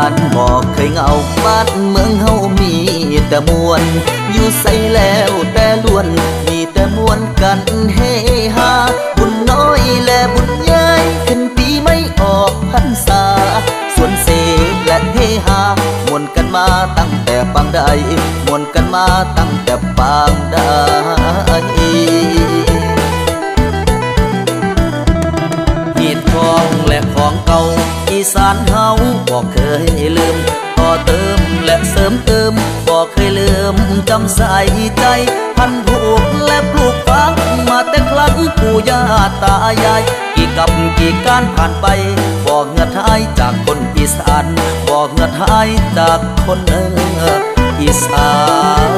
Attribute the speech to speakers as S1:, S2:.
S1: านบอกเคยเหงาบ้านเมืองเฮามีแต่มวลอยู่ใส่แล้วแต่ล้วน มีแต่มวนกันเฮฮาบุญน้อยและบุญใหญ่ขึ้นปีไม่ออกพรรษาส่วนเสกและเฮฮามวนกันมาตั้งแต่ปางใดมวนกันมาตั้งแต่ปางใดหีดทองและของเก่า อีสานเฮาบอกเคยลืมต่อเติมและเสริมเติมบอกเคยลืมจำใส่ใจ พันผูกและปลูกฝังมาแต่ครั้งปู่ย่าตายาย กี่กับกี่การผ่านไปบอกเงือหายจากคนอีสานบอกเงือหายจากคนเอออีสาน